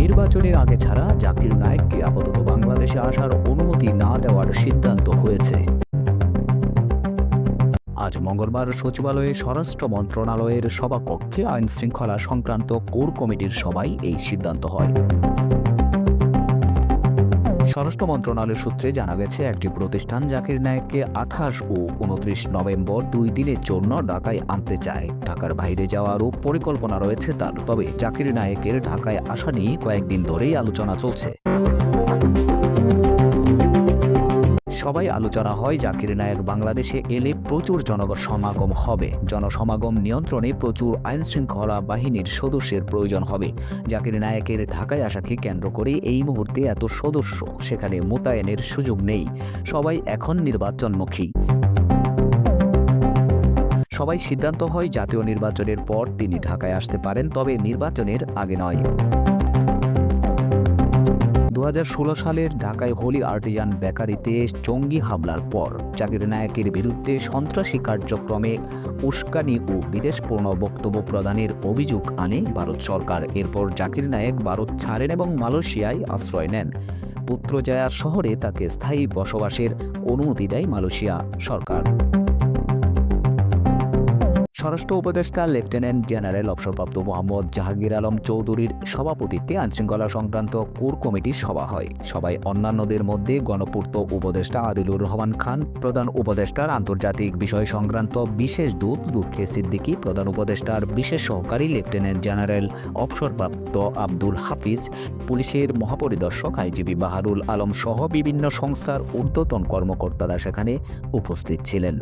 নির্বাচনের আগে ছাড়া জাকির নায়েককে আপাতত বাংলাদেশে আসার অনুমতি না দেওয়ার সিদ্ধান্ত হয়েছে। আজ মঙ্গলবার সচিবালয়ে স্বরাষ্ট্র মন্ত্রণালয়ের সভাকক্ষে আইন শৃঙ্খলা সংক্রান্ত কোর কমিটির সভায় এই সিদ্ধান্ত হয়। স্বরাষ্ট্র মন্ত্রণালয় সূত্রে জানা গেছে, একটি প্রতিষ্ঠান জাকির নায়েককে আঠাশ ও উনত্রিশ নভেম্বর দুই দিনের জন্য ঢাকায় আনতে চায়। ঢাকার বাইরে যাওয়ারও পরিকল্পনা রয়েছে তার, তবে জাকির নায়েকের ঢাকায় আসা নিয়ে কয়েকদিন ধরেই আলোচনা চলছে। সবাই আলোচনা হয় জাকির নায়েক বাংলাদেশে এলে প্রচুর জনগণ সমাগম হবে। জনসমাগম নিয়ন্ত্রণে প্রচুর আইন শৃঙ্খলা বাহিনীর সদস্যের প্রয়োজন হবে। জাকির নায়েকের ঢাকায় আসাকে কেন্দ্র করে এই মুহূর্তে এত সদস্য, সেখানে মোতায়েনের সুযোগ নেই। সবাই এখন নির্বাচনমুখী। সবাই সিদ্ধান্ত হয় জাতীয় নির্বাচনের পর তিনি ঢাকায় আসতে পারেন, তবে নির্বাচনের আগে নয়। দু হাজার ষোলো সালের ঢাকায় হোলি আর্টিজান বেকারিতে জঙ্গি হামলার পর জাকির নায়কের বিরুদ্ধে সন্ত্রাসী কার্যক্রমে উস্কানি ও বিদেশপূর্ণ বক্তব্য প্রদানের অভিযোগ আনে ভারত সরকার। এরপর জাকির নায়েক ভারত ছাড়েন এবং মালয়েশিয়ায় আশ্রয় নেন। পুত্রজায়া শহরে তাকে স্থায়ী বসবাসের অনুমতি দেয় মালয়েশিয়া সরকার। স্বরাষ্ট্র উপদেষ্টা, লেফটেন্যান্ট জেনারেল অবসরপ্রাপ্ত মোহাম্মদ জাহাঙ্গীর আলম চৌধুরীর সভাপতিত্বে আইনশৃঙ্খলা সংক্রান্ত কোর কমিটির সভা হয়। সবাই অন্যান্যদের মধ্যে গণপূর্ত উপদেষ্টা আদিলুর রহমান খান, প্রধান উপদেষ্টার আন্তর্জাতিক বিষয় সংক্রান্ত বিশেষ দূত লুৎফে সিদ্দিকী, প্রধান উপদেষ্টার বিশেষ সহকারী লেফটেন্যান্ট জেনারেল অবসরপ্রাপ্ত আব্দুল হাফিজ, পুলিশের মহাপরিদর্শক আইজিবি বাহারুল আলম সহ বিভিন্ন সংস্থার ঊর্ধ্বতন কর্মকর্তারা সেখানে উপস্থিত ছিলেন।